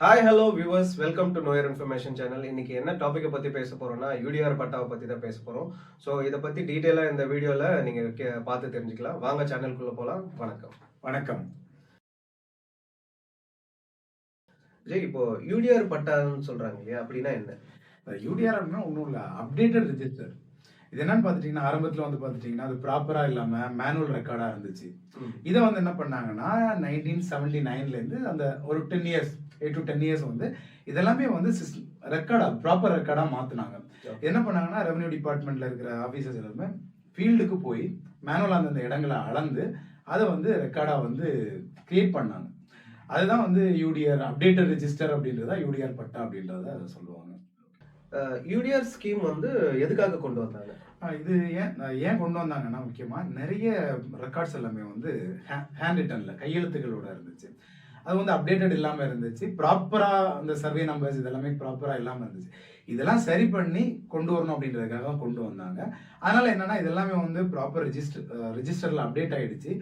Hi hello viewers welcome to நோயர் information channel இன்னைக்கு என்ன டாப்பிக்கை பற்றி பேச போறோம்னா யூடிஆர் பட்டாவை பற்றி தான் பேச போகிறோம் ஸோ இதை பற்றி டீட்டெயிலாக இந்த வீடியோவில் நீங்கள் பார்த்து தெரிஞ்சுக்கலாம். வாங்க சேனலுக்குள்ளே போகலாம் வணக்கம். வணக்கம். ஜெய் இப்போ யூடிஆர் பட்டான்னு சொல்கிறாங்க இல்லையா? அப்படின்னா என்ன? யூடிஆர் அப்படின்னா ஒன்றும் இல்லை. அப்டேட்டட் ரெஜிஸ்டர் இது என்னன்னு பார்த்துட்டீங்கன்னா ஆரம்பத்தில் வந்து பார்த்துட்டீங்கன்னா அது ப்ராப்பராக இல்லாமல் மேனுவல் ரெக்கார்டாக இருந்துச்சு. இதை வந்து என்ன பண்ணாங்கன்னா நைன்டீன் செவன்டி நைன்லேருந்து அந்த ஒரு ten years eight to ten years வந்து இதெல்லாமே வந்து ரெக்கார்டாக ப்ராப்பர் ரெக்கார்டாக மாற்றினாங்க என்ன பண்ணாங்கன்னா ரெவன்யூ டிபார்ட்மெண்ட்டில் இருக்கிற ஆஃபீஸர்ஸ் எல்லாருமே ஃபீல்டுக்கு போய் மேனுவல் அந்தந்த இடங்களை அளந்து அதை வந்து ரெக்கார்டாக வந்து கிரியேட் பண்ணாங்க. அதுதான் வந்து யூடிஆர் அப்டேட்டட் ரெஜிஸ்டர் அப்படின்றதா யூடிஆர் பட்டா அப்படின்றத அதை சொல்லுவாங்க. யூடிஆர் ஸ்கீம் வந்து எதுக்காக கொண்டு வந்தாங்க? இது ஏன் ஏன் கொண்டு வந்தாங்கன்னா முக்கியமாக நிறைய ரெக்கார்ட்ஸ் எல்லாமே வந்து ஹேண்ட் ரிட்டன்ல கையெழுத்துகளோட இருந்துச்சு. அது வந்து அப்டேட்டட் இல்லாமல் இருந்துச்சு. ப்ராப்பராக அந்த சர்வே நம்பர்ஸ் இதெல்லாமே ப்ராப்பராக இல்லாமல் இருந்துச்சு. இதெல்லாம் சரி பண்ணி கொண்டு வரணும் அப்படின்றதுக்காக தான் கொண்டு வந்தாங்க. அதனால் என்னென்னா இதெல்லாமே வந்து ப்ராப்பர் ரிஜிஸ்டர் ரிஜிஸ்டரில் அப்டேட் ஆயிடுச்சு.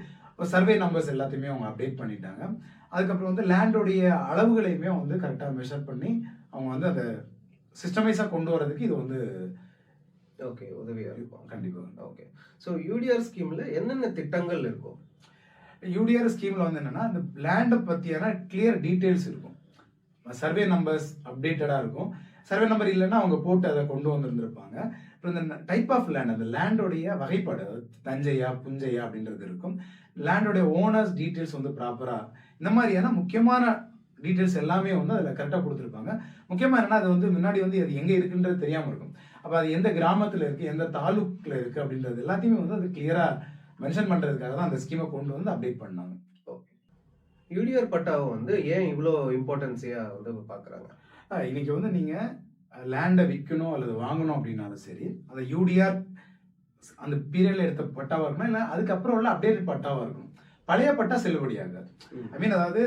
சர்வே நம்பர்ஸ் எல்லாத்தையுமே அவங்க அப்டேட் பண்ணிட்டாங்க. அதுக்கப்புறம் வந்து லேண்டோடைய அளவுகளையுமே வந்து கரெக்டாக மெஷர் பண்ணி அவங்க வந்து அதை சிஸ்டமைஸாக கொண்டு வரதுக்கு இது வந்து ஓகே உதவியாக இருக்கும். கண்டிப்பாக ஓகே ஸோ யூடிஆர் ஸ்கீமில் என்னென்ன திட்டங்கள் இருக்கும்? யூடிஆர் ஸ்கீம்ல வந்து என்னன்னா அந்த லேண்டை பத்தியான கிளியர் டீடைல்ஸ் இருக்கும். சர்வே நம்பர்ஸ் அப்டேட்டடா இருக்கும். சர்வே நம்பர் இல்லைன்னா அவங்க போட்டு அதை கொண்டு வந்திருந்திருப்பாங்க. அப்புறம் இந்த டைப் ஆஃப் லேண்ட் அந்த லேண்டோடைய வகைப்பாடு அதாவது தஞ்சையா புஞ்சையா அப்படின்றது இருக்கும். லேண்டோடைய ஓனர்ஸ் டீடைல்ஸ் வந்து ப்ராப்பரா இந்த மாதிரியான முக்கியமான டீடைல்ஸ் எல்லாமே வந்து அதில் கரெக்டாக கொடுத்துருப்பாங்க. முக்கியமாக என்னன்னா அது வந்து முன்னாடி வந்து அது எங்கே இருக்குன்றது தெரியாமல் இருக்கும். அப்போ அது எந்த கிராமத்தில் இருக்குது எந்த தாலுக்கில் இருக்குது அப்படின்றது எல்லாத்தையுமே வந்து அது கிளியராக மென்ஷன் பண்ணுறதுக்காக தான் அந்த ஸ்கீமை கொண்டு வந்து அப்டேட் பண்ணாங்க. யூடிஆர் பட்டாவை வந்து ஏன் இவ்வளோ இம்பார்ட்டன்ஸியாக வந்து பார்க்குறாங்க ஆஹ் இன்னைக்கு வந்து நீங்கள் லேண்டை விற்கணும் அல்லது வாங்கணும் அப்படின்னாலும் சரி அந்த யூடிஆர் அந்த பீரியட்ல எடுத்த பட்டாவா இருக்கணும் இல்லை அதுக்கப்புறம் உள்ள அப்டேட்டட் பட்டாவா இருக்கணும் பழைய பட்டா செல்லுபடியாகாது. ஐ மீன் அதாவது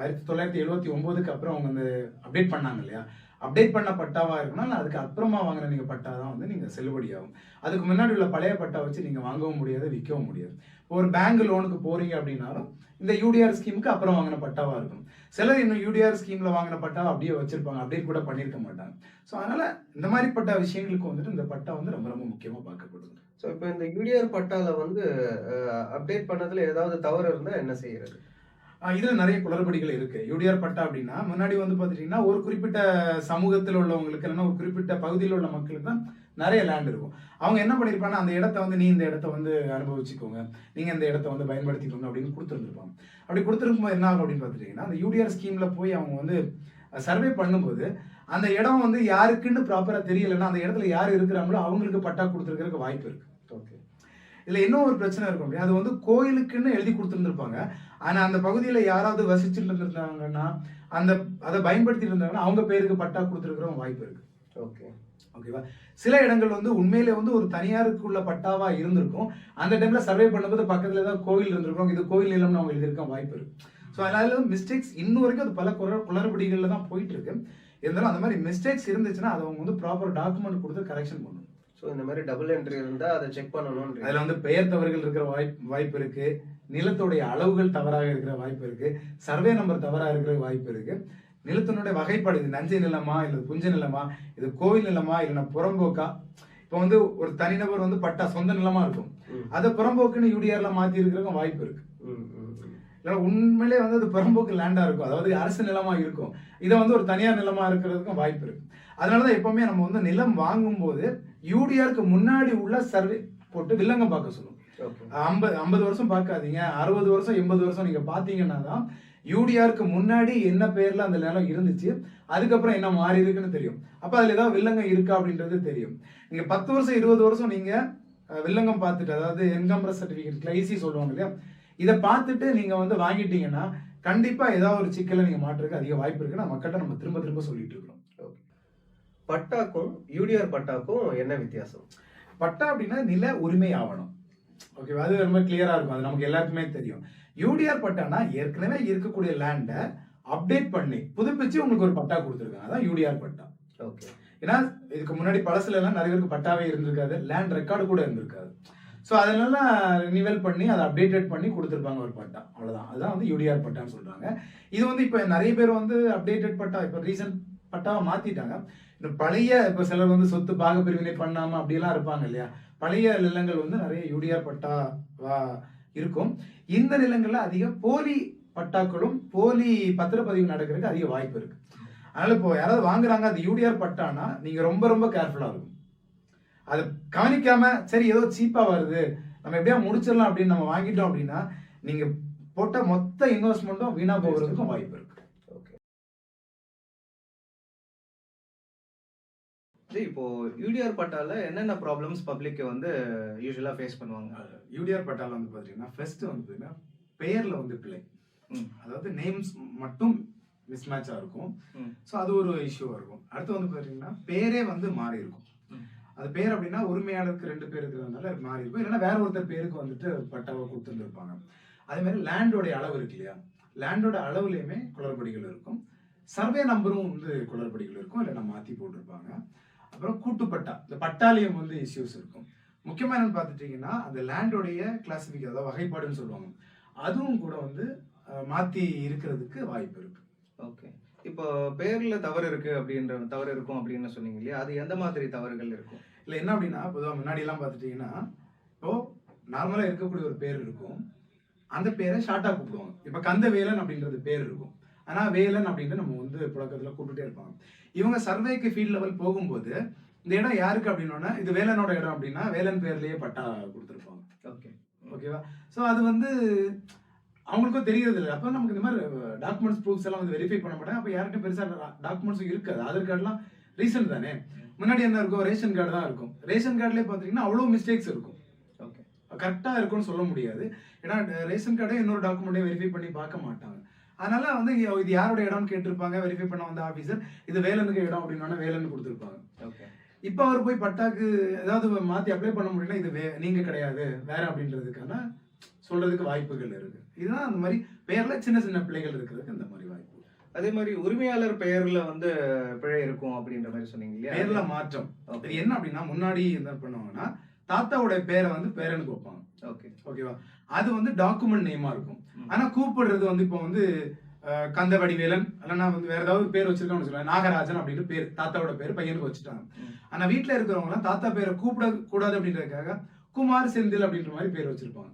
ஆயிரத்தி தொள்ளாயிரத்தி எழுபத்தி ஒன்பதுக்கு அப்புறம் அவங்க வந்து அப்டேட் பண்ணாங்க இல்லையா? அப்டேட் பண்ண பட்டாவா இருக்கணும் அதுக்கு அப்புறமா வாங்கின நீங்க பட்டா தான் வந்து நீங்க செல்லுபடியாகும் அதுக்கு முன்னாடி உள்ள பழைய பட்டா வச்சு நீங்க வாங்கவும் முடியாது விற்கவும் முடியாது. இப்போ ஒரு பேங்க் லோனுக்கு போறீங்க அப்படின்னாலும் இந்த யூடிஆர் ஸ்கீமுக்கு அப்புறம் வாங்கின பட்டாவா இருக்கும் சிலர் இன்னும் யூடிஆர் ஸ்கீம்ல வாங்கின பட்டாவை அப்படியே வச்சிருப்பாங்க அப்டேட் கூட பண்ணியிருக்க மாட்டாங்க. ஸோ அதனால இந்த மாதிரிப்பட்ட விஷயங்களுக்கு வந்துட்டு இந்த பட்டா வந்து ரொம்ப ரொம்ப முக்கியமா பார்க்கப்படுது. ஸோ இப்போ இந்த யூடிஆர் பட்டால வந்து அப்டேட் பண்ணதுல ஏதாவது தவறு இருந்தால் என்ன செய்யறது? இதில் நிறைய குளறுபடிகள் இருக்கு. யூடிஆர் பட்டா அப்படின்னா முன்னாடி வந்து பாத்துட்டீங்கன்னா ஒரு குறிப்பிட்ட சமூகத்தில் உள்ளவங்களுக்கு இல்லைன்னா ஒரு குறிப்பிட்ட பகுதியில் உள்ள மக்களுக்கு தான் நிறைய லேண்ட் இருக்கும். அவங்க என்ன பண்ணியிருப்பாங்கன்னா அந்த இடத்த வந்து நீ இந்த இடத்த வந்து அனுபவிச்சுக்கோங்க. நீங்க இந்த இடத்த வந்து பயன்படுத்திக்கோங்க அப்படின்னு கொடுத்துருந்துருப்பாங்க. அப்படி கொடுத்துருக்கும்போது என்ன ஆகும் அப்படின்னு பார்த்துட்டீங்கன்னா அந்த யூடிஆர் ஸ்கீம்ல போய் அவங்க வந்து சர்வே பண்ணும்போது அந்த இடம் வந்து யாருக்குன்னு ப்ராப்பராக தெரியலைன்னா அந்த இடத்துல யார் இருக்கிறாங்களோ அவங்களுக்கு பட்டா கொடுத்துருக்கிறதுக்கு வாய்ப்பு இருக்கு. இதுல இன்னும் ஒரு பிரச்சனை இருக்கும் இல்லையா? அது வந்து கோயிலுக்குன்னு எழுதி கொடுத்துருந்துருப்பாங்க. ஆனா அந்த பகுதியில யாராவது வசிச்சுட்டு இருந்திருந்தாங்கன்னா அந்த அதை பயன்படுத்திட்டு இருந்தாங்கன்னா அவங்க பேருக்கு பட்டா கொடுத்துருக்கிறவங்க வாய்ப்பு இருக்கு. ஓகே. ஓகேவா? சில இடங்கள் வந்து உண்மையிலே வந்து ஒரு தனியாருக்குள்ள பட்டாவா இருந்திருக்கும். அந்த டைம்ல சர்வே பண்ணும்போது பக்கத்துல தான் கோவில் இருந்திருக்கும். இது கோயில் நிலம்னு அவங்க எழுதியிருக்க வாய்ப்பு இருக்கு. ஸோ அதனால மிஸ்டேக்ஸ் இன்னும் வரைக்கும் அது பல குளறு குளறுபடிகள்ல தான் போயிட்டு இருக்கு இருந்தாலும் அந்த மாதிரி மிஸ்டேக்ஸ் இருந்துச்சுன்னா அதை அவங்க வந்து ப்ராப்பர் டாக்குமெண்ட் கொடுத்து கரெக்ஷன் பண்ணணும். ஸோ இந்த மாதிரி டபுள் என்ட்ரி இருந்தால் அதை செக் பண்ணணும்ன்றீங்க. அதுல வந்து பெயர் தவறுகள் இருக்கிற வாய்ப்பு வாய்ப்பு இருக்கு. நிலத்துடைய அளவுகள் தவறாக இருக்கிற வாய்ப்பு இருக்கு. சர்வே நம்பர் தவறா இருக்கிற வாய்ப்பு இருக்கு. நிலத்தினுடைய வகைப்பாடு இது நஞ்சை நிலமா இல்ல புஞ்ச நிலமா இது கோவில் நிலமா இல்லைன்னா புறம்போக்கா? இப்போ வந்து ஒரு தனிநபர் வந்து பட்டா சொந்த நிலமா இருக்கும். அதை புறம்போக்குன்னு யூடிஆர்ல மாத்தி இருக்கிறவங்க வாய்ப்பு இருக்கு. இல்லைன்னா உண்மையிலே வந்து அது புறம்போக்கு லேண்டா இருக்கும். அதாவது அரசு நிலமா இருக்கும். இதை வந்து ஒரு தனியார் நிலமா இருக்கிறதுக்கும் வாய்ப்பு இருக்கு. அதனாலதான் எப்பவுமே நம்ம வந்து நிலம் வாங்கும்போது யூடிஆருக்கு முன்னாடி உள்ள சர்வே போட்டு வில்லங்கம் பார்க்க சொல்லுவோம். ஐம்பது ஐம்பது வருஷம் பார்க்காதீங்க. அறுபது வருஷம் எண்பது வருஷம் நீங்க பாத்தீங்கன்னா தான் யூடிஆருக்கு முன்னாடி என்ன பேர்ல அந்த நிலம் இருந்துச்சு அதுக்கப்புறம் என்ன மாறி இருக்குன்னு தெரியும். அப்ப அதுல ஏதாவது வில்லங்கம் இருக்கா அப்படின்றது தெரியும். நீங்க பத்து வருஷம் இருபது வருஷம் நீங்க அஹ், வில்லங்கம் பார்த்துட்டு அதாவது என்கம்பரஸ் சர்டிபிகேட் ஐசி சொல்லுவாங்க இல்லையா? இதை பார்த்துட்டு நீங்க வந்து வாங்கிட்டீங்கன்னா கண்டிப்பா ஏதாவது ஒரு சிக்கலை நீங்க மாற்றுறதுக்கு அதிக வாய்ப்பு இருக்கு நான் மக்கள்கிட்ட நம்ம திரும்ப திரும்ப சொல்லிட்டு இருக்கிறோம். பட்டாக்கும் யூடிஆர் பட்டாக்கும் என்ன வித்தியாசம்? பட்டா அப்படின்னா நில உரிமை ஆவணம். ஓகேவா அது ரொம்ப கிளியரா இருக்கும். அது நமக்கு எல்லாருக்குமே தெரியும். யூடிஆர் பட்டானா ஏற்கனவே இருக்கக்கூடிய லேண்டை அப்டேட் பண்ணி புதுப்பிச்சு உங்களுக்கு ஒரு பட்டா கொடுத்துருக்காங்க. அதான் யூடிஆர் பட்டா. ஓகே ஏன்னா இதுக்கு முன்னாடி பழசுல எல்லாம் நிறைய பேருக்கு பட்டாவே இருந்திருக்காது. லேண்ட் ரெக்கார்டு கூட இருந்திருக்காது. ஸோ அதெல்லாம் ரினிவல் பண்ணி அதை அப்டேட்டட் பண்ணி கொடுத்துருப்பாங்க ஒரு பட்டா அவ்வளோதான் அதுதான் வந்து யூடிஆர் பட்டான்னு சொல்கிறாங்க இது வந்து இப்போ நிறைய பேர் வந்து அப்டேட்டட் பட்டா இப்போ ரீசன்ட் பட்டாவை மாற்றிட்டாங்க இந்த பழைய இப்போ சிலர் வந்து சொத்து பாகப்பிரிவினை பண்ணாமல் அப்படியெல்லாம் இருப்பாங்க இல்லையா? பழைய நிலங்கள் வந்து நிறைய யூடிஆர் பட்டா வா- இருக்கும். இந்த நிலங்களில் அதிக போலி பட்டாக்களும் போலி பத்திரப்பதிவு நடக்கிறதுக்கு அதிக வாய்ப்பு இருக்குது அதனால் இப்போ யாராவது வாங்குறாங்க அது யூடிஆர் பட்டானா நீங்கள் ரொம்ப ரொம்ப கேர்ஃபுல்லாக இருக்கும். அதை கவனிக்காம சரி ஏதோ சீப்பா வருது. நம்ம எப்படியா முடிச்சிடலாம் அப்படின்னு நம்ம வாங்கிட்டோம் அப்படின்னா நீங்க போட்ட மொத்த இன்வெஸ்ட்மெண்ட்டும் வீணா போகிறதுக்கும் வாய்ப்பு இருக்கு. இப்போ யூடிஆர் பட்டால என்னென்ன ப்ராப்ளம்ஸ் பப்ளிக் வந்து யூஸ்வலா ஃபேஸ் பண்ணுவாங்க? யூடிஆர் பட்டால வந்து பாத்தீங்கன்னா ஃபர்ஸ்ட் வந்து பாத்தீங்கன்னா பெயர்ல வந்து ம். அதாவது நேம்ஸ் மட்டும் மிஸ்மேட்சா இருக்கும். ஸோ அது ஒரு இஷ்யூவா இருக்கும். அடுத்து வந்து பாத்தீங்கன்னா பேரே வந்து மாறி இருக்கும். அது பேர் அப்படின்னா உரிமையாளருக்கு ரெண்டு பேர் இருக்கிறதுனால மாறி இருக்கும். இல்லைன்னா வேற ஒருத்தர் பேருக்கு வந்துட்டு பட்டாவை கொடுத்துருந்துருப்பாங்க. அதே மாதிரி லேண்டோடைய அளவு இருக்கு இல்லையா? லேண்டோட அளவுலையுமே குளறுபடிகள் இருக்கும். சர்வே நம்பரும் வந்து குளறுபடிகள் இருக்கும். இல்லைன்னா மாற்றி போட்டிருப்பாங்க. அப்புறம் கூட்டுப்பட்டா. இந்த பட்டாலயம் வந்து இஷ்யூஸ் இருக்கும். முக்கியமாக என்னன்னு பார்த்துட்டிங்கன்னா அந்த லேண்டோடைய கிளாசிஃபிக் அதாவது வகைப்பாடுன்னு சொல்லுவாங்க. அதுவும் கூட வந்து மாற்றி இருக்கிறதுக்கு வாய்ப்பு இருக்கு. ஓகே. இப்போ பேர்ல தவறு இருக்கு அப்படின்ற தவறு இருக்கும் அப்படின்னு சொன்னீங்க இல்லையா? அது எந்த மாதிரி தவறுகள் இருக்கும்? இல்ல என்ன அப்படின்னா பொதுவாக முன்னாடி எல்லாம் பார்த்துட்டீங்கன்னா இப்போ நார்மலா இருக்கக்கூடிய ஒரு பேர் இருக்கும். அந்த பேரை ஷார்ட்டா கூப்பிடுவாங்க. இப்ப கந்த வேலன் அப்படின்றது பேர் இருக்கும். ஆனா வேலன் அப்படின்னு நம்ம வந்து புழக்கத்துல கூப்பிட்டுட்டே இருப்பாங்க. இவங்க சர்வேக்கு ஃபீல்ட் லெவல் போகும்போது இந்த இடம் யாருக்கு அப்படின்னோன்னா இது வேலனோட இடம் அப்படின்னா வேலன் பேர்லயே பட்டா கொடுத்துருப்பாங்க. ஓகே ஓகேவா ஸோ அது வந்து அவங்களுக்கும் தெரியறது இல்லை அப்போ நமக்கு இந்த மாதிரி டாக்குமெண்ட்ஸ் ப்ரூஃப்ஸ் எல்லாம் வந்து வெரிஃபை பண்ண மாட்டாங்க. அப்போ யார்கிட்ட பெருசாக டாக்குமெண்ட்ஸும் இருக்காது. ஆதார் கார்டுலாம் ரீசன்ட் தானே? முன்னாடி என்ன இருக்கும்? ரேஷன் கார்டு தான் இருக்கும். ரேஷன் கார்டுலேயே பார்த்தீங்கன்னா அவ்வளோ மிஸ்டேக்ஸ் இருக்கும். ஓகே கரெக்டாக இருக்கும்னு சொல்ல முடியாது. ஏன்னா ரேஷன் கார்டே இன்னொரு டாக்குமெண்ட்டே வெரிஃபை பண்ணி பார்க்க மாட்டாங்க. அதனால வந்து இது யாரோட இடம்னு கேட்டிருப்பாங்க? வெரிஃபை பண்ண வந்த ஆஃபீஸர் இது வேலனுக்கு இடம் அப்படின்னா வேலன்னு கொடுத்துருப்பாங்க. ஓகே இப்போ அவர் போய் பட்டாக்கு ஏதாவது மாத்தி அப்ளை பண்ண முடியல இது வே- நீங்க கிடையாது. வேற அப்படின்றதுக்கான சொல்றதுக்கு வாய்ப்புகள் இருக்கு. இதுதான் அந்த மாதிரி பேர்ல சின்ன சின்ன பிள்ளைகள் இருக்கிறதுக்கு இந்த மாதிரி வாய்ப்பு. அதே மாதிரி உரிமையாளர் பெயர்ல வந்து பிழை இருக்கும் அப்படின்ற மாதிரி சொன்னீங்க இல்லையா? பேர்ல மாற்றம். இது என்ன அப்படின்னா முன்னாடி என்ன பண்ணுவாங்கன்னா தாத்தாவோட பேரை வந்து பேரனுக்கு வைப்பாங்க ஓகே. ஓகேவா? அது வந்து டாக்குமெண்ட் நேமா இருக்கும். ம். ஆனா கூப்பிடுறது வந்து இப்போ வந்து கந்தவடிவேலன் இல்லைன்னா வந்து வேற ஏதாவது பேர் வச்சிருக்கான்னு வச்சுக்கலாம் நாகராஜன் அப்படின்னு பேர் தாத்தாவோட பேர் பையனுக்கு வச்சுட்டாங்க. ம். ஆனா வீட்ல இருக்கிறவங்க எல்லாம் தாத்தா பேரை கூப்பிட கூடாது அப்படின்றதுக்காக குமார் செந்தில் அப்படின்ற மாதிரி பேர் வச்சிருப்பாங்க.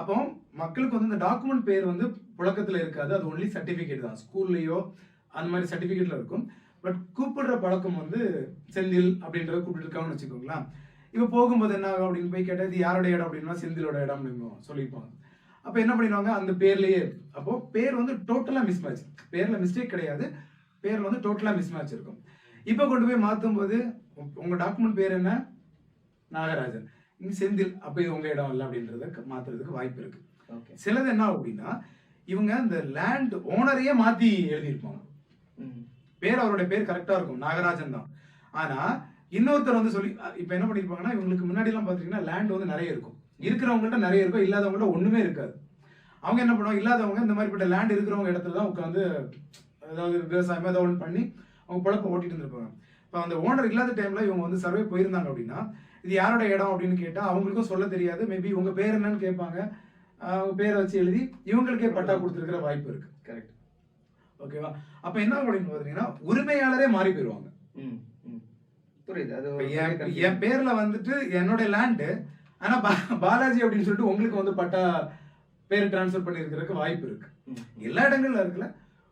அப்போ மக்களுக்கு வந்து இந்த டாக்குமெண்ட் பேர் வந்து புழக்கத்தில் இருக்காது. அது ஒன்லி சர்டிஃபிகேட் தான். ஸ்கூல்லையோ அந்த மாதிரி சர்டிஃபிகேட்டில் இருக்கும். பட் கூப்பிடுற பழக்கம் வந்து செந்தில் அப்படின்றத கூப்பிட்டுருக்காங்கன்னு வச்சுக்கோங்களேன். இப்போ போகும்போது என்ன ஆகும் அப்படின்னு போய் கேட்டால் இது யாரோட இடம்? அப்படின்னா செந்திலோட இடம் அப்படின்னு சொல்லியிருப்பாங்க அப்போ என்ன பண்ணிடுவாங்க? அந்த பேர்லேயே அப்போ பேர் வந்து டோட்டலாக மிஸ்மேட்ச் பேரில் மிஸ்டேக் கிடையாது. பேரில் வந்து டோட்டலாக மிஸ்மேட்ச் இருக்கும். இப்போ கொண்டு போய் மாற்றும் போது உங்கள் டாக்குமெண்ட் பேர் என்ன? நாகராஜன். இங்க செந்தில் அப்ப இது உங்க இடம் இல்லை அப்படின்றத மாத்துறதுக்கு வாய்ப்பு இருக்கு. ஓகே. சிலது என்ன அப்படின்னா இவங்க இந்த லேண்ட் ஓனரையே மாத்தி எழுதியிருப்பாங்க. பேர் அவருடைய பேர் கரெக்டா இருக்கும். நாகராஜன் தான். ஆனா இன்னொருத்தர் வந்து சொல்லி இப்ப என்ன பண்ணிருப்பாங்கன்னா இவங்களுக்கு முன்னாடி எல்லாம் பாத்தீங்கன்னா லேண்ட் வந்து நிறைய இருக்கும். இருக்கிறவங்கள்ட்ட நிறைய இருக்கும். இல்லாதவங்கள்ட்ட ஒண்ணுமே இருக்காது. அவங்க என்ன பண்ணுவாங்க இல்லாதவங்க இந்த மாதிரிப்பட்ட லேண்ட் இருக்கிறவங்க இடத்துல தான் உட்காந்து அதாவது விவசாயமா ஏதாவது ஒன்று பண்ணி அவங்க பொழப்ப ஓட்டிட்டு இருந்திருப்பாங்க. இப்போ அந்த ஓனர் இல்லாத டைம்ல இவங்க வந்து சர்வே போயிருந்தாங்க அப்படின்னா இது யாரோட இடம் அப்படின்னு கேட்டா அவங்களுக்கும் சொல்ல தெரியாது. மேபி உங்க பேர் என்னன்னு கேட்பாங்க. அவங்க பேரை வச்சு எழுதி இவங்களுக்கே பட்டா கொடுத்துருக்கிற வாய்ப்பு இருக்கு. கரெக்ட் ஓகேவா அப்ப என்ன அப்படின்னு பாத்தீங்கன்னா உரிமையாளரே மாறி ம் புரியுது. அது என் பேர்ல வந்துட்டு என்னோட லேண்டு ஆனா பா- பாலாஜி அப்படின்னு சொல்லிட்டு உங்களுக்கு வந்து பட்டா பேர் டிரான்ஸ்ஃபர் பண்ணிருக்கிறதுக்கு வாய்ப்பு இருக்கு. எல்லா இடங்கள்ல இருக்குல்ல.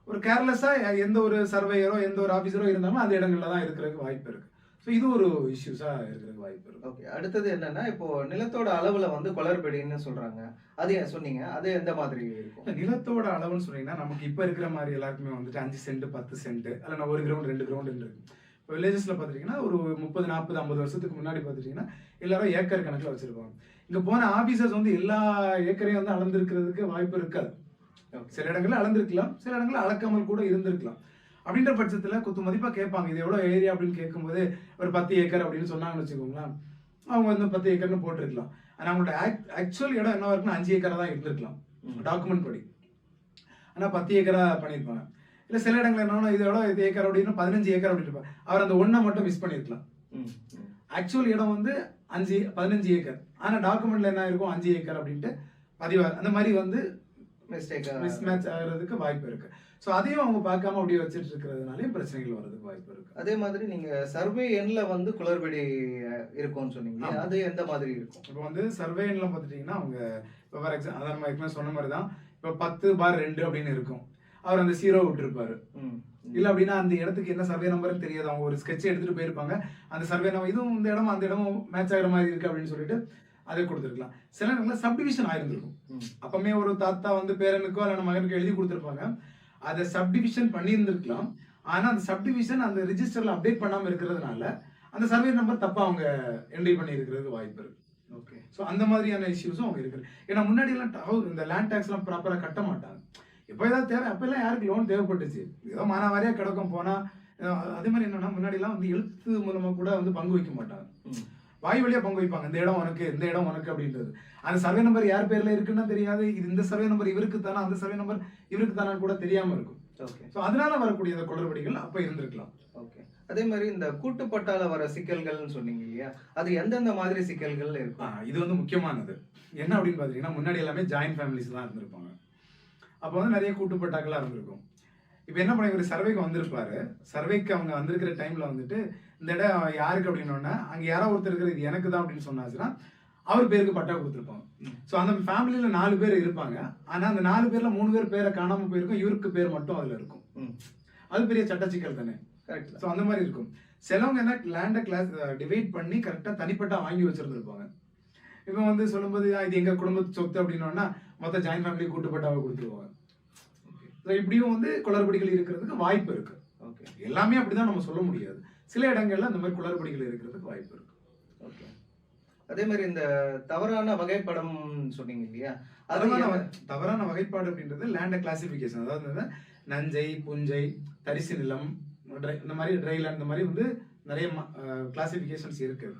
ஒரு கேர்லெஸ்ஸா எந்த ஒரு சர்வேயரோ எந்த ஒரு ஆபீசரோ இருந்தாலும் அந்த இடங்கள்ல தான் இருக்கிறதுக்கு வாய்ப்பு இருக்கு. ஸோ இது ஒரு இஷ்யூஸா இருக்கிறதுக்கு வாய்ப்பு இருக்கு. ஓகே அடுத்தது என்னன்னா இப்போ நிலத்தோட அளவுல வந்து குளறுபடின்னு சொல்றாங்க. அது சொன்னீங்க? அது எந்த மாதிரி இருக்கும்? நிலத்தோட அளவுன்னு சொன்னீங்கன்னா நமக்கு இப்ப இருக்கிற மாதிரி எல்லாருக்குமே வந்துட்டு அஞ்சு சென்ட் பத்து சென்ட் அல்ல ஒரு கிரவுண்ட் ரெண்டு கிரவுண்ட் இருக்கு இப்போ வில்லேஜஸ்ல பாத்துட்டீங்கன்னா ஒரு முப்பது நாற்பது ஐம்பது வருஷத்துக்கு முன்னாடி பாத்துட்டீங்கன்னா எல்லாரும் ஏக்கர் கணக்குல வச்சிருப்பாங்க. இங்க போன ஆபீசர்ஸ் வந்து எல்லா ஏக்கரையும் வந்து அளந்திருக்கிறதுக்கு வாய்ப்பு இருக்காது. சில இடங்கள்ல அளந்திருக்கலாம் சில இடங்கள்ல அளக்காமல் கூட இருந்திருக்கலாம். அப்படின்ற பட்சத்துல குத்து மதிப்பா கேட்பாங்க. இது எவ்வளவு ஏரியா அப்படின்னு கேட்கும்போது ஒரு பத்து ஏக்கர் அப்படின்னு சொன்னாங்கன்னு வச்சுக்கோங்களேன். அவங்க வந்து பத்து ஏக்கர்னு போட்டிருக்கலாம். ஆனா அவங்களோட ஆக்சுவல் இடம் என்ன இருக்குன்னா அஞ்சு ஏக்கரா தான் இருந்திருக்கலாம். டாக்குமெண்ட் படி. ஆனா பத்து ஏக்கரா பண்ணியிருப்பாங்க. இல்ல சில இடங்கள் என்னன்னா இது எவ்வளவு இது ஏக்கர் அப்படின்னு பதினஞ்சு ஏக்கர் அப்படின்னு இருப்பாங்க. அவர் அந்த ஒன்றை மட்டும் மிஸ் பண்ணியிருக்கலாம். ஆக்சுவல் இடம் வந்து அஞ்சு பதினஞ்சு ஏக்கர். ஆனா டாக்குமெண்ட்ல என்ன இருக்கும்? அஞ்சு ஏக்கர் அப்படின்ட்டு பதிவா அந்த மாதிரி வந்து மிஸ்டேக் மிஸ் மேட்ச் ஆகிறதுக்கு வாய்ப்பு இருக்கு. ஸோ அதையும் அவங்க பார்க்காம அப்படியே வச்சுட்டு இருக்கிறதுனாலையும் பிரச்சனைகள் வர்றதுக்கு வாய்ப்பு இருக்கு. அதே மாதிரி நீங்க சர்வே எண்ல வந்து குளறுபடி இருக்கும்னு சொன்னீங்க. அது எந்த மாதிரி இருக்கும்? இப்போ வந்து சர்வேலாம் பார்த்துட்டீங்கன்னா அவங்க இப்போ ஃபார் எக்ஸாம்பிள் அதான் நம்ம ஏற்கனவே சொன்ன மாதிரி தான் இப்போ பத்து பார் ரெண்டு அப்படின்னு இருக்கும். அவர் அந்த ஜீரோ விட்டுருப்பாரு. இல்ல அப்படின்னா அந்த இடத்துக்கு என்ன சர்வே நம்பர்னு தெரியாது. அவங்க ஒரு ஸ்கெட்ச் எடுத்துட்டு போயிருப்பாங்க. அந்த சர்வே நம்பர் இதுவும் இந்த இடம் அந்த இடமும் மேட்ச் ஆகிற மாதிரி இருக்கு அப்படின்னு சொல்லிட்டு அதை கொடுத்துருக்கலாம். சில நேரங்களில் சப்டிவிஷன் ஆயிருந்திருக்கும். ம். அப்பமே ஒரு தாத்தா வந்து பேரனுக்கோ அல்லது மகனுக்கோ எழுதி கொடுத்துருப்பாங்க. அதை சப்டிவிஷன் பண்ணியிருந்திருக்கலாம். ஆனா அந்த சப்டிவிஷன் அந்த ரிஜிஸ்டர்ல அப்டேட் பண்ணாம இருக்கிறதுனால அந்த சர்வே நம்பர் தப்பா அவங்க என்ட்ரி பண்ணி இருக்கிறதுக்கு வாய்ப்பு இருக்கு. ஓகே ஸோ அந்த மாதிரியான இஷ்யூஸும் அவங்க இருக்குது. ஏன்னா முன்னாடி எல்லாம் house- இந்த லேண்ட் டேக்ஸ்லாம் ப்ராப்பரா கட்ட மாட்டாங்க. எப்போ ஏதாவது தேவை அப்பெல்லாம் யாருக்கு லோன் தேவைப்பட்டுச்சு? ஏதோ மானாவாரியா கிடக்கும் போனா அஹ் அதே மாதிரி என்னன்னா முன்னாடி எல்லாம் வந்து எழுத்து மூலமா கூட வந்து பங்கு வைக்க மாட்டாங்க. வாய் வழியா பங்கு வைப்பாங்க. இந்த இடம் உனக்கு இந்த இடம் உனக்கு அப்படின்றது. அந்த சர்வே நம்பர் யார் பேர்ல இருக்குன்னு தெரியாது. இது இந்த சர்வே நம்பர் இவருக்கு தானா அந்த சர்வே நம்பர் இவருக்கு தானா கூட தெரியாம இருக்கும். ஓகே ஸோ அதனால வரக்கூடிய அந்த குளறுபடிகள் அப்ப இருந்திருக்கலாம். ஓகே அதே மாதிரி இந்த கூட்டுப்பட்டால வர சிக்கல்கள்னு சொன்னீங்க இல்லையா? அது எந்தெந்த மாதிரி சிக்கல்கள் இருக்கும்? இது வந்து முக்கியமானது. என்ன அப்படின்னு பாத்தீங்கன்னா முன்னாடி எல்லாமே ஜாயின்ட் ஃபேமிலிஸ் தான் இருந்திருப்பாங்க. அப்போ வந்து நிறைய கூட்டுப்பட்டாக்களா இருந்திருக்கும். இப்போ என்ன பண்ணி ஒரு சர்வேக்கு வந்திருப்பாரு. சர்வேக்கு அவங்க வந்திருக்கிற டைம்ல வந்துட்டு இந்த இடம் யாருக்கு அப்படின்னோடனே அங்க யாரோ ஒருத்தர் இருக்கிற இது எனக்கு தான் அப்படின்னு சொன்னாச்சுன்னா அவர் பேருக்கு பட்டா கொடுத்துருப்பாங்க. ஸோ அந்த ஃபேமிலியில நாலு பேர் இருப்பாங்க. ஆனா அந்த நாலு பேர்ல மூணு பேர் பேரை காணாம போயிருக்கும். இவருக்கு பேர் மட்டும் அதுல இருக்கும். அது பெரிய சட்ட சிக்கல் தானே. கரெக்ட் ஸோ அந்த மாதிரி இருக்கும். சிலவங்க என்ன லேண்டை கிளாஸ் டிவைட் பண்ணி கரெக்டாக தனிப்பட்டா வாங்கி வச்சிருந்துருப்பாங்க. இப்போ வந்து சொல்லும்போது "ஆ, இது எங்க குடும்பத்து சொத்து அப்படின்னோன்னா மொத்த ஜாயின்ட் ஃபேமிலி கூட்டுப்பட்டாவை கொடுத்துருவாங்க. ஸோ இப்படியும் வந்து குளறுபடிகள் இருக்கிறதுக்கு வாய்ப்பு இருக்கு. ஓகே எல்லாமே அப்படிதான் நம்ம சொல்ல முடியாது. சில இடங்கள்ல அந்த மாதிரி குளறுபடிகள் இருக்கிறதுக்கு வாய்ப்பு இருக்கு. ஓகே. அதே மாதிரி இந்த தவறான வகைப்படம் சொன்னீங்க இல்லையா? தவறான தவறான வகைப்பாடு அப்படின்றது லேண்ட கிளாசிபிகேஷன் அதாவது வந்து நஞ்சை புஞ்சை தரிசு நிலம் dry- இந்த மாதிரி ட்ரை லேண்ட் இந்த மாதிரி வந்து நிறைய கிளாசிபிகேஷன்ஸ் இருக்கு.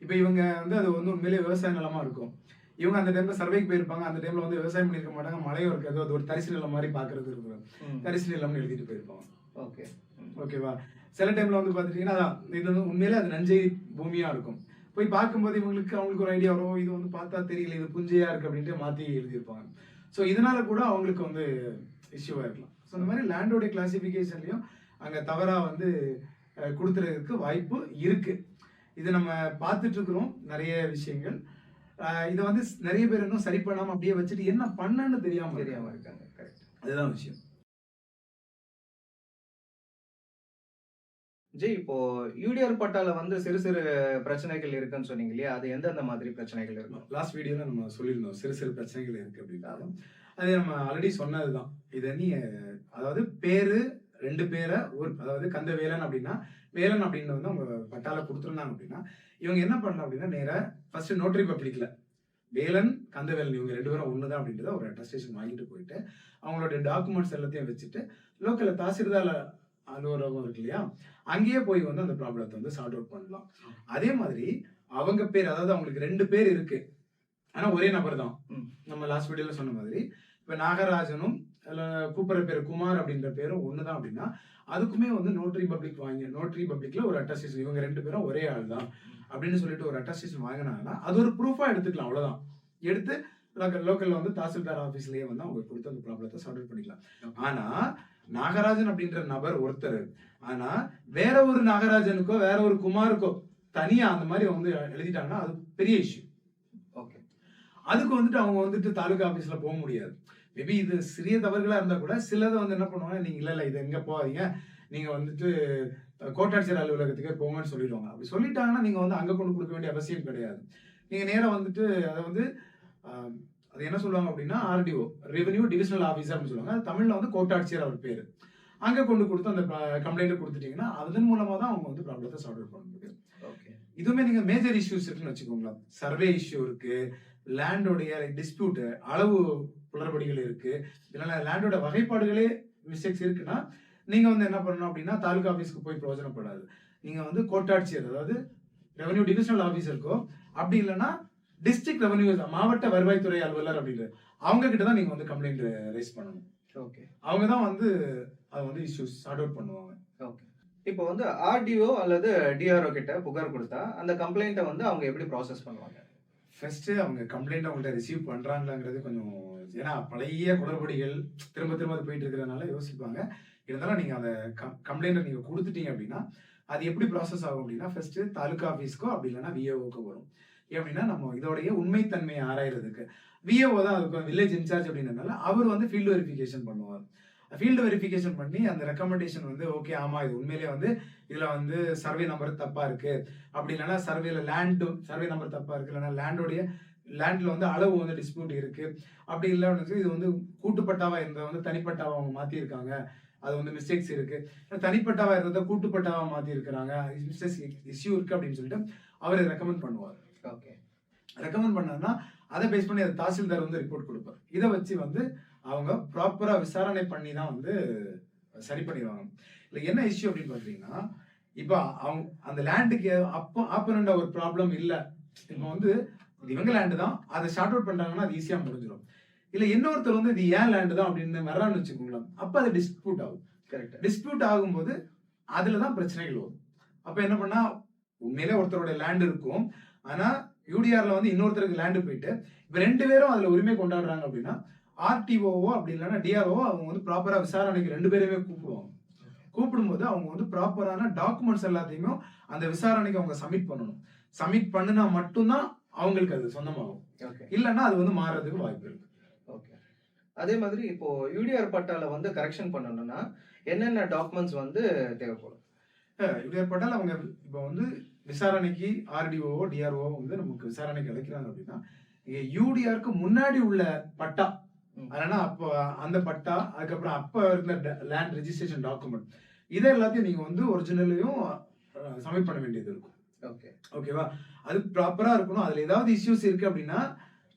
இப்போ இவங்க வந்து அது வந்து உண்மையிலேயே விவசாய நிலமா இருக்கும். இவங்க அந்த டைம்ல சர்வேக்கு போயிருப்பாங்க. அந்த டைம்ல வந்து விவசாயம் பண்ணிருக்க மாட்டாங்க. மழையும் இருக்காது. அது ஒரு தரிசு நிலம் மாதிரி பாக்குறது இருக்கும். தரிசு நிலம்னு எழுதிட்டு போயிருப்பாங்க. ஓகே. ஓகேவா? சில டைம்ல வந்து பாத்துட்டீங்கன்னா அதான் இது வந்து உண்மையிலே அது நஞ்சை பூமியா இருக்கும். போய் பார்க்கும்போது இவங்களுக்கு அவங்களுக்கு ஒரு ஐடியா வரும் இது வந்து பார்த்தா தெரியல இது புஞ்சையா இருக்கு அப்படின்ட்டு மாத்தி எழுதியிருப்பாங்க. ஸோ இதனால கூட அவங்களுக்கு வந்து இஷ்யூவா இருக்கலாம். ஸோ இந்த மாதிரி லேண்டோட கிளாசிபிகேஷன்லயும் அங்க தவறா வந்து கொடுத்துறதுக்கு வாய்ப்பு இருக்கு. இது நம்ம பார்த்துட்டு இருக்கிறோம் நிறைய விஷயங்கள். இதை வந்து நிறைய பேர் இன்னும் சரி பண்ணாம அப்படியே வச்சுட்டு என்ன பண்ணன்னு தெரியாம தெரியாம இருக்காங்க. இருக்காங்க கரெக்ட் அதுதான் விஷயம். ஜெய் இப்போ யூடிஆர் பட்டால வந்து சிறு சிறு பிரச்சனைகள் இருக்குன்னு சொன்னீங்க இல்லையா? அது எந்தெந்த மாதிரி பிரச்சனைகள் இருக்கும்? லாஸ்ட் வீடியோல நம்ம சொல்லியிருந்தோம். சிறு சிறு பிரச்சனைகள் இருக்கு அப்படின்னாலும் அது நம்ம ஆல்ரெடி சொன்னதுதான். இதை நீ அதாவது பேரு ரெண்டு பேரை ஒரு அதாவது கந்த வேலன் அப்படின்னா வேலன் அப்படின்னு வந்து அவங்க பட்டால கொடுத்துருந்தாங்க அப்படின்னா இவங்க என்ன பண்ணலாம் அப்படின்னா நேராக ஃபர்ஸ்ட் நோட்டரி பப்ளிக்ல வேலன் கந்தவேலன் இவங்க ரெண்டு பேரும் ஒண்ணுதான் அப்படின்றத ஒரு அட்டஸ்டேஷன் வாங்கிட்டு போயிட்டு அவங்களோட டாக்குமெண்ட்ஸ் எல்லாத்தையும் வச்சுட்டு லோக்கலில் தாசில்தார் அலுவலகம் இருக்கு இல்லையா? அங்கேயே போய் வந்து அந்த ப்ராப்ளத்தை வந்து சார்ட் அவுட் பண்ணலாம். அதே மாதிரி அவங்க பேர் அதாவது அவங்களுக்கு ரெண்டு பேர் இருக்கு. ஆனா ஒரே நபர் தான். நம்ம லாஸ்ட் வீடியோல சொன்ன மாதிரி இப்ப நாகராஜனும் கூப்பிடுற பேர் குமார் அப்படின்ற பேரும் ஒண்ணுதான் அப்படின்னா அதுக்குமே வந்து நோட்டரி பப்ளிக் வாங்கி நோட்டரி பப்ளிக்ல ஒரு அட்டஸ்டேஷன் இவங்க ரெண்டு பேரும் ஒரே ஆள் தான் அப்படின்னு சொல்லிட்டு ஒரு அட்டஸ்டேஷன் வாங்கினாங்கன்னா அது ஒரு ப்ரூஃபா எடுத்துக்கலாம் அவ்வளவுதான். எடுத்து லோக்கல்ல வந்து தாசில்தார் ஆபீஸ்லயே வந்து அவங்க கொடுத்து அந்த ப்ராப்ளத்தை சால்வ் அவுட் பண்ணிக்கலாம். ஆனா நாகராஜன் அப்படின்ற நபர் ஒருத்தர். ஆனா வேற ஒரு நாகராஜனுக்கோ வேற ஒரு குமாருக்கோ தனியா அந்த மாதிரி வந்து எழுதிட்டாங்கன்னா அது பெரிய இஷ்யூ ஓகே அதுக்கு வந்துட்டு அவங்க வந்துட்டு தாலுகா ஆபீஸ்ல போக முடியாது. மேபி இது சிறிய தவறுகளா இருந்தா கூட சிலதை வந்து என்ன பண்ணுவாங்க நீங்க இல்ல இல்ல இது எங்க போகாதீங்க. நீங்க வந்துட்டு கோட்டாட்சியர் அலுவலகத்துக்கே போங்கன்னு சொல்லிடுவாங்க. அப்படி சொல்லிட்டாங்கன்னா நீங்க வந்து அங்க கொண்டு கொடுக்க வேண்டிய அவசியம் கிடையாது. நீங்க நேரா வந்துட்டு அதை வந்து அது என்ன சொல்லுவாங்க அப்படின்னா ஆர்டிஓ ரெவென்யூ டிவிஷனல் ஆஃபீஸர் அப்படின்னு சொல்லுவாங்க. தமிழ்ல வந்து கோட்டாட்சியர் அவர் பேரு. அங்க கொண்டு கொடுத்து அந்த கம்ப்ளைண்ட் கொடுத்துட்டீங்கன்னா அதன் மூலமா தான் அவங்க வந்து ப்ராப்ளத்தை சால்வ் பண்ண முடியும். ஓகே இதுவுமே நீங்க மேஜர் இஷ்யூஸ் இருக்குன்னு வச்சுக்கோங்களேன். சர்வே இஷ்யூ இருக்கு. லேண்டோடைய டிஸ்பியூட் அளவு குளறுபடிகள் இருக்கு. இதனால லேண்டோட வகைப்பாடுகளே மிஸ்டேக்ஸ் இருக்குன்னா நீங்க வந்து என்ன பண்ணணும் அப்படின்னா தாலுகா ஆபீஸ்க்கு போய் பிரயோஜனப்படாது. நீங்க வந்து கோட்டாட்சியர் அதாவது ரெவன்யூ டிவிஷனல் ஆபீசருக்கோ அப்படி இல்லைன்னா டிஸ்ட்ரிக்ட் ரெவன்யூ மாவட்ட வருவாய்த்துறை அலுவலர் அப்படின்ற அவங்க கிட்ட தான் நீங்க வந்து கம்ப்ளைண்ட் ரைஸ் பண்ணணும். ஓகே அவங்க தான் வந்து அதை வந்து இஷ்யூஸ் சார்ட் அவுட் பண்ணுவாங்க. ஓகே இப்போ வந்து ஆர்டிஓ அல்லது டிஆர்ஓ கிட்ட புகார் கொடுத்தா அந்த கம்ப்ளைண்ட்டை வந்து அவங்க எப்படி ப்ராசஸ் பண்ணுவாங்க? ஃபர்ஸ்ட் அவங்க கம்ப்ளைண்ட் அவங்கள்ட்ட ரிசீவ் பண்றாங்களாங்கிறது கொஞ்சம் ஏன்னா பழைய குளறுபடிகள் திரும்ப திரும்ப அது போயிட்டு இருக்கிறதுனால யோசிப்பாங்க. இருந்தாலும் நீங்க அந்த கம்ப்ளைண்ட் நீங்க கொடுத்துட்டீங்க அப்படின்னா அது எப்படி ப்ராசஸ் ஆகும் அப்படின்னா ஃபர்ஸ்ட் தாலுகா ஆஃபீஸ்க்கோ அப்படி இல்லைன்னா விஏஓக்கோ வரும். அப்படின்னா நம்ம இதோடைய உண்மைத்தன்மையை ஆராயிறதுக்கு. விஏஓ தான் அதுக்கு வில்லேஜ் இன்சார்ஜ் அப்படின்றதுனால அவர் வந்து ஃபீல்டு வெரிஃபிகேஷன் பண்ணுவார். ஃபீல்டு வெரிஃபிகேஷன் பண்ணி அந்த ரெக்கமெண்டேஷன் வந்து ஓகே ஆமாம் இது உண்மையிலேயே வந்து இதில் வந்து சர்வே நம்பர் தப்பாக இருக்குது அப்படி இல்லைன்னா சர்வேல லேண்டு சர்வே நம்பர் தப்பாக இருக்குது இல்லைன்னா லேண்டோடைய லேண்டில் வந்து அளவு வந்து டிஸ்பியூட் இருக்குது அப்படி இல்லைன்னு இது வந்து கூட்டுப்பட்டாவாக இருந்ததை வந்து தனிப்பட்டாவாக அவங்க மாற்றியிருக்காங்க அது வந்து மிஸ்டேக்ஸ் இருக்குது தனிப்பட்டாவாக இருந்ததை கூட்டுப்பட்டாவாக மாற்றிருக்கிறாங்க மிஸ்டேக்ஸ் இஷ்யூ இருக்குது அப்படின்னு சொல்லிட்டு அவர் ரெக்கமெண்ட் பண்ணுவார். ஓகே ரெக்கமெண்ட் பண்ணாருன்னா அதை பேஸ் பண்ணி அது தாசில்தார் வந்து ரிப்போர்ட் கொடுப்பார். இதை வச்சு வந்து அவங்க ப்ராப்பரா விசாரணை பண்ணி தான் வந்து சரி பண்ணிடுவாங்க. இல்லை என்ன இஷ்யூ அப்படின்னு பார்த்தீங்கன்னா இப்போ அவங்க அந்த லேண்டுக்கு அப்போ ஆப்பனண்டா ஒரு ப்ராப்ளம் இல்லை. இப்போ வந்து இவங்க லேண்டு தான். அதை ஷார்ட் அவுட் பண்றாங்கன்னா அது ஈஸியாக முடிஞ்சிடும். இல்லை இன்னொருத்தர் வந்து இது ஏன் லேண்டு தான் அப்படின்னு வர்றான்னு வச்சுக்கோங்களேன். அப்போ அது டிஸ்பியூட் ஆகும். கரெக்ட் டிஸ்பியூட் ஆகும்போது அதுல தான் பிரச்சனைகள் வரும். அப்ப என்ன பண்ணா உண்மையிலே ஒருத்தரோட லேண்ட் இருக்கும். ஆனா யூடிஆர்ல வந்து இன்னொருத்தருக்கு லேண்டு போயிட்டு இப்ப ரெண்டு பேரும் அதுல உரிமை கொண்டாடுறாங்க அப்படின்னா ஆர்டிஓவோ அப்படி இல்லைன்னா டிஆர்ஓ அவங்க வந்து ப்ராப்பரா விசாரணைக்கு ரெண்டு பேருமே கூப்பிடுவாங்க. கூப்பிடும்போது அவங்க வந்து ப்ராப்பரான டாக்குமெண்ட்ஸ் எல்லாத்தையுமே அந்த விசாரணைக்கு அவங்க சப்மிட் பண்ணணும். சப்மிட் பண்ணுனா மட்டும்தான் அவங்களுக்கு அது சொந்தமாகும். இல்லைன்னா அது வந்து மாறுறதுக்கு வாய்ப்பு இருக்கு. ஓகே அதே மாதிரி இப்போ யூடிஆர் பட்டால வந்து கரெக்ஷன் பண்ணணும்னா என்னென்ன டாக்குமெண்ட்ஸ் வந்து தேவைப்படும்? இப்படி ஏற்பட்டால் அவங்க இப்போ வந்து விசாரணைக்கு ஆர்டிஓ டிஆர்ஓ வந்து நமக்கு விசாரணைக்கு அழைக்கிறாங்க அப்படின்னா யூடிஆருக்கு முன்னாடி உள்ள பட்டா ம். அதனா அப்போ அந்த பட்டா அதுக்கப்புறம் அப்ப இருந்த லேண்ட் ரெஜிஸ்ட்ரேஷன் டாக்குமெண்ட் இதை எல்லாத்தையும் நீங்க வந்து ஒரிஜினலையும் சப்மிட் பண்ண வேண்டியது இருக்கும். ஓகே. ஓகேவா அது ப்ராப்பரா இருக்கணும். அதுல ஏதாவது இஷ்யூஸ் இருக்கு அப்படின்னா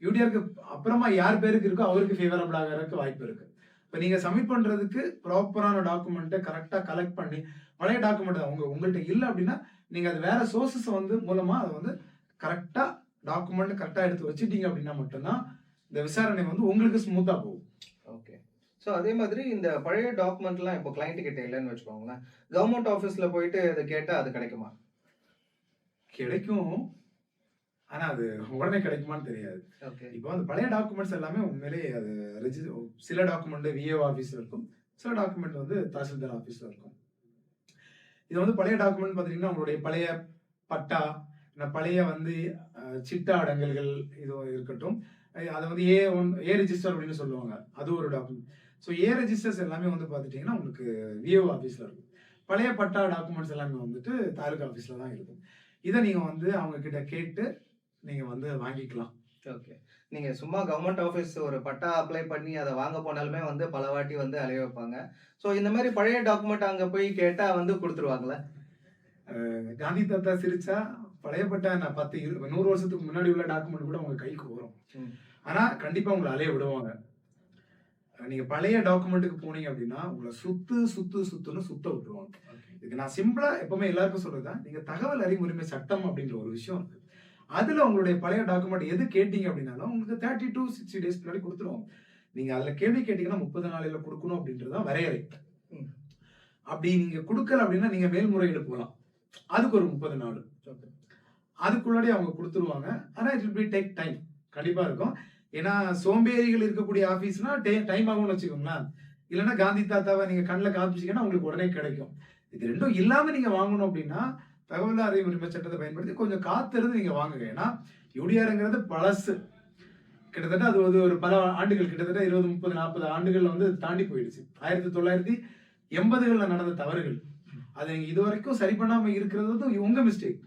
யூடிஆருக்கு அப்புறமா யார் பேருக்கு இருக்கோ அவருக்கு ஃபேவரபிள் ஆகிறதுக்கு வாய்ப்பு இருக்கு. இப்போ நீங்க சப்மிட் பண்றதுக்கு ப்ராப்பரான டாக்குமெண்ட்டை கரெக்டா கலெக்ட் பண்ணி பழைய டாக்குமெண்ட் உங்க உங்கள்ட்ட இல்லை அப்படின்னா நீங்க அது வேற சோர்சஸ் வந்து மூலமா அதை வந்து கரெக்டா டாக்குமெண்ட் கரெக்டா எடுத்து வச்சுட்டீங்க அப்படின்னா மட்டும்தான் இந்த விசாரணை வந்து உங்களுக்கு ஸ்மூத்தா போகும். ஓகே ஸோ அதே மாதிரி இந்த பழைய டாக்குமெண்ட்லாம் இப்போ கிளைண்ட் கிட்ட இல்லைன்னு வச்சுக்கோங்களேன். கவர்மெண்ட் ஆஃபீஸில் போயிட்டு இதை கேட்டால் அது கிடைக்குமா? கிடைக்கும். ஆனா அது உடனே கிடைக்குமான்னு தெரியாது. ஓகே இப்போ அந்த பழைய டாக்குமெண்ட்ஸ் எல்லாமே உண்மையிலேயே அது ரெஜி சில டாக்குமெண்ட் விஏஓ ஆஃபீஸில் இருக்கும். சில டாக்குமெண்ட் வந்து தாசில்தார் ஆஃபீஸில் இருக்கும். இது வந்து பழைய டாக்குமெண்ட் பார்த்தீங்கன்னா உங்களுடைய பழைய பட்டா இந்த பழைய வந்து சிட்டா அடங்கல்கள் இது இருக்கட்டும். அதை வந்து ஏ ஒன் ஏ ரெஜிஸ்டர் அப்படின்னு சொல்லுவாங்க. அது ஒரு டாக்குமெண்ட் ஸோ ஏ ரெஜிஸ்டர்ஸ் எல்லாமே வந்து பார்த்துட்டிங்கன்னா உங்களுக்கு விஏஓ ஆஃபீஸில் இருக்கும். பழைய பட்டா டாக்குமெண்ட்ஸ் எல்லாமே வந்துட்டு தாலுகா ஆஃபீஸில் தான் இருக்கும். இதை நீங்கள் வந்து அவங்கக்கிட்ட கேட்டு நீங்கள் வந்து வாங்கிக்கலாம். ஓகே நீங்க சும்மா கவர்மெண்ட் ஆஃபீஸ் ஒரு பட்டா அப்ளை பண்ணி அதை வாங்க போனாலுமே வந்து பல வாட்டி வந்து அலைய வைப்பாங்க. ஸோ இந்த மாதிரி பழைய டாக்குமெண்ட் அங்க போய் கேட்டா வந்து கொடுத்துருவாங்களே? காந்தி தாத்தா சிரிச்சா பழையப்பட்ட நான் பத்து இரு நூறு வருஷத்துக்கு முன்னாடி உள்ள டாக்குமெண்ட் கூட உங்க கைக்கு வரும். ம். ஆனா கண்டிப்பா உங்களை அலைய விடுவாங்க. நீங்க பழைய டாக்குமெண்ட்டுக்கு போனீங்க அப்படின்னா உங்களை சுத்து சுத்து சுத்துன்னு சுத்த விட்டுருவாங்க. இதுக்கு நான் சிம்பிளா எப்பவுமே எல்லாருக்கும் சொல்றதுதான் நீங்க தகவல் அறிவு உரிமை சட்டம் அப்படின்ற ஒரு விஷயம் இருக்கு. அதுல உங்களுடைய பழைய டாக்குமெண்ட் எது கேட்டீங்க அப்படின்னாலும் உங்களுக்கு தேர்ட்டி டு சிக்ஸ்டி டேஸ் முன்னாடி கொடுத்துருவோம். நீங்க அதுல கேள்வி கேட்டீங்கன்னா முப்பது நாளையில கொடுக்கணும் அப்படின்றதுதான் வரையறை. ம். அப்படி நீங்க கொடுக்கல அப்படின்னா நீங்க மேல்முறையீடு போகலாம். அதுக்கு ஒரு முப்பது நாள். அதுக்குள்ளாடி அவங்க கொடுத்துருவாங்க. ஆனா it will be take time கண்டிப்பா இருக்கும். ஏன்னா சோம்பேறிகள் இருக்கக்கூடிய ஆபீஸ்னா டைம் ஆகும்னு வச்சுக்கோங்களேன். இல்லைன்னா காந்தி தாத்தாவை நீங்க கண்ணில் காமிச்சிங்கன்னா உங்களுக்கு உடனே கிடைக்கும். இது ரெண்டும் இல்லாம நீங்க வாங்கணும் அப்படின்னா தகவல் அறிவு உரிமை சட்டத்தை பயன்படுத்தி கொஞ்சம் காத்திருந்து நீங்க வாங்குங்க. ஏன்னா யூடிஆருங்கிறது பழசு. கிட்டத்தட்ட அது வந்து ஒரு பல ஆண்டுகள் கிட்டத்தட்ட இருபது முப்பது நாற்பது ஆண்டுகள்ல வந்து தாண்டி போயிடுச்சு. ஆயிரத்தி தொள்ளாயிரத்தி எண்பதுகள்ல நடந்த தவறுகள். அதை இது வரைக்கும் சரி பண்ணாம இருக்கிறது வந்து உங்க மிஸ்டேக்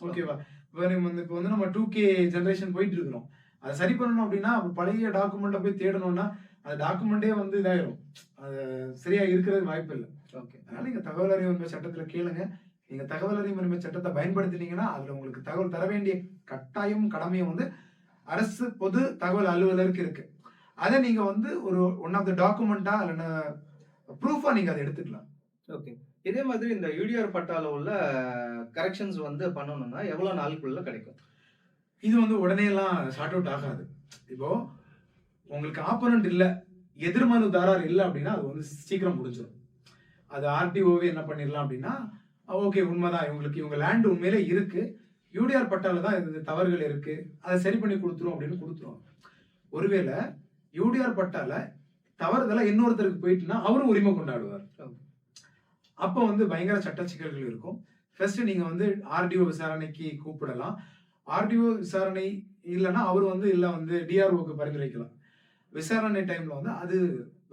ஓகேவா இப்போ வந்து இப்போ வந்து நம்ம டூ கே ஜென்ரேஷன் போயிட்டு இருக்கிறோம். அதை சரி பண்ணணும் அப்படின்னா அப்ப பழைய டாக்குமெண்ட்டை போய் தேடணும்னா அந்த டாக்குமெண்ட்டே வந்து இதாயிரும். அது சரியா இருக்கிறது வாய்ப்பு இல்லை ஓகே அதனால நீங்க தகவல் அறிவு சட்டத்துல கேளுங்க. நீங்க தகவல் உரிமை சட்டத்தை பயன்படுத்தினீங்கன்னா அதுல உங்களுக்கு தகவல் தர வேண்டிய கட்டாயம் கடமையும் வந்து அரசு பொது தகவல் அலுவலருக்கு இருக்கு. அதை நீங்க வந்து ஒரு ஒன் ஆஃப் த டாக்குமெண்டா இல்லைன்னா ப்ரூஃபா நீங்க அதை எடுத்துக்கலாம். ஓகே இதே மாதிரி இந்த யூடிஆர் பட்டால உள்ள கரெக்ஷன்ஸ் வந்து பண்ணணும்னா எவ்வளவு நாளுக்குள்ள கிடைக்கும்? இது வந்து உடனே எல்லாம் ஷார்ட் அவுட் ஆகாது. இப்போ உங்களுக்கு ஆப்போனன்ட் இல்ல எதிர்மனுதாரர் இல்லை அப்படின்னா அது வந்து சீக்கிரம் முடிஞ்சிடும் அது ஆர்டிஓவே என்ன பண்ணிடலாம் அப்படின்னா ஓகே உண்மைதான். இவங்களுக்கு இவங்க லேண்ட் உண்மையிலே இருக்கு. யூடிஆர் பட்டால தான் இந்த தவறுகள் இருக்கு. அதை சரி பண்ணி கொடுத்துரும் அப்படின்னு கொடுத்துரும். ஒருவேளை யூடிஆர் பட்டால தவறுதலா இன்னொருத்தருக்கு போயிட்டுனா அவரும் உரிமை கொண்டாடுவார். அப்போ வந்து பயங்கர சட்ட சிக்கல்கள் இருக்கும். ஃபர்ஸ்ட் நீங்க வந்து ஆர்டிஓ விசாரணைக்கு கூப்பிடலாம். ஆர்டிஓ விசாரணை இல்லைன்னா அவர் வந்து இல்லை வந்து டிஆர்ஓக்கு பரிந்துரைக்கலாம். விசாரணை டைம்ல வந்து அது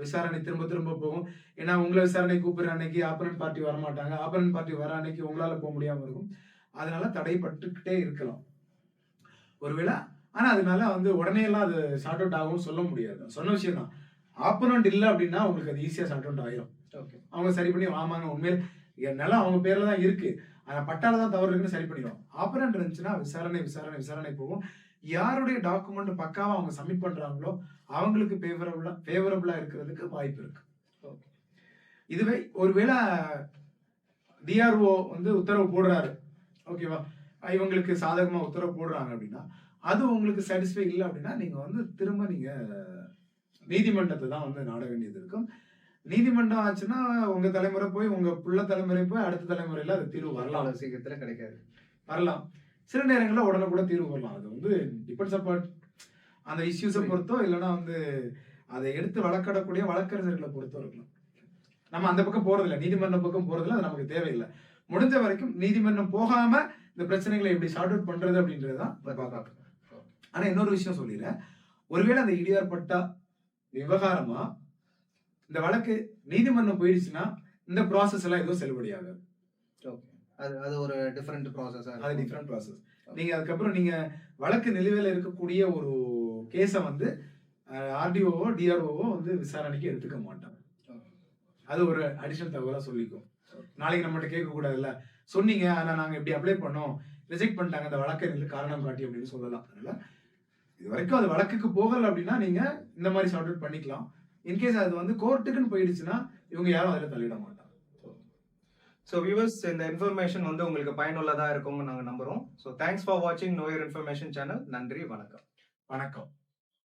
விசாரணை திரும்ப திரும்ப போகும். ஏன்னா உங்களை விசாரணை கூப்பிடுற அன்னைக்கு ஆப்பரன் பார்ட்டி வர மாட்டாங்க ஆப்பரன் பார்ட்டி வர அன்னைக்கு உங்களால போக முடியாம இருக்கும். அதனால தடைப்பட்டுக்கிட்டே இருக்கலாம். ஒருவேளை ஆனா அதனால வந்து உடனே எல்லாம் அது ஷார்ட் அவுட் ஆகும் சொல்ல முடியாது. சொன்ன விஷயம் தான். ஆப்பனண்ட் இல்லை அப்படின்னா உங்களுக்கு அது ஈஸியா ஷார்ட் அவுட் ஆயிரும். ஓகே அவங்க சரி பண்ணி ஆமாங்க உண்மையில என் நிலம் அவங்க பேர்ல தான் இருக்கு. ஆனா பட்டால தான் தவறு இருக்குன்னு சரி பண்ணிடுவோம் ஆப்பரண்ட் இருந்துச்சுன்னா விசாரணை விசாரணை விசாரணை போகும். யாருடைய டாக்குமெண்ட் பக்காவா அவங்க சப்மிட் பண்றாங்களோ அவங்களுக்கு ஃபேவரபிளா ஃபேவரபிளா இருக்கிறதுக்கு வாய்ப்பு இருக்கு. இதுவே ஒருவேளை டிஆர்ஓ வந்து உத்தரவு போடுறாரு. ஓகேவா இவங்களுக்கு சாதகமா உத்தரவு போடுறாங்க அப்படின்னா அது உங்களுக்கு சாட்டிஸ்ஃபை இல்லை அப்படின்னா நீங்க வந்து திரும்ப நீங்க நீதிமன்றத்தை தான் வந்து நாட வேண்டியது இருக்கும். நீதிமன்றம் ஆச்சுன்னா உங்க தலைமுறை போய் உங்க புள்ள தலைமுறை போய் அடுத்த தலைமுறையில அது தீர்வு வரலாம். சீக்கிரத்துல கிடைக்காது. வரலாம். சில நேரங்களில் உடனே கூட தீர்வு வரலாம். அது வந்து டிபெண்ட்ஸ் அப்பாட் அந்த இஷ்யூஸை பொறுத்தோ இல்லைன்னா வந்து அதை எடுத்து வழக்காடக்கூடிய வழக்கறிஞர்களை பொறுத்தோ இருக்கலாம். நம்ம அந்த பக்கம் போறதில்ல. நீதிமன்றம் பக்கம் போறதில்ல. அது நமக்கு தேவையில்லை. முடிஞ்ச வரைக்கும் நீதிமன்றம் போகாம இந்த பிரச்சனைகளை எப்படி சார்ட் அவுட் பண்றது அப்படின்றது தான் பார்க்கலாம் ஆனா இன்னொரு விஷயம் சொல்லிடுறேன். ஒருவேளை அந்த இடியார் பட்டா விவகாரமா இந்த வழக்கு நீதிமன்றம் போயிடுச்சுன்னா இந்த ப்ராசஸ் எல்லாம் எதுவும் செல்லுபடியாகாது. அது அது ஒரு டிஃபரெண்ட் ப்ராசஸா அது டிஃப்ரெண்ட் ப்ராசஸ் நீங்க அதுக்கப்புறம் நீங்க வழக்கு நிலுவையில் இருக்கக்கூடிய ஒரு கேஸை வந்து ஆர்டிஓவோ டிஆர்ஓவோ வந்து விசாரணைக்கு எடுத்துக்க மாட்டாங்க அது ஒரு அடிஷனல் தகவலா சொல்லிக்கும். நாளைக்கு நம்மகிட்ட கேட்க கூடாதுல்ல. சொன்னீங்க ஆனா நாங்க இப்படி அப்ளை பண்ணோம். ரிஜெக்ட் பண்ணிட்டாங்க அந்த வழக்கை நின்று காரணம் காட்டி அப்படின்னு சொல்லலாம். அதனால இது வரைக்கும் அது வழக்குக்கு போகல அப்படின்னா நீங்க இந்த மாதிரி சார்ட் அவுட் பண்ணிக்கலாம். இன்கேஸ் அது வந்து கோர்ட்டுக்குன்னு போயிடுச்சுன்னா இவங்க யாரும் அதுல தலையிட மாட்டாங்க. ஸோ வியூவர்ஸ் இந்த இன்ஃபர்மேஷன் வந்து உங்களுக்கு பயனுள்ளதா இருக்கும்னு நாங்க நம்புறோம். ஸோ தேங்க்ஸ் ஃபார் வாட்சிங் நோயர் இன்ஃபர்மேஷன் சேனல் நன்றி வணக்கம். வணக்கம்.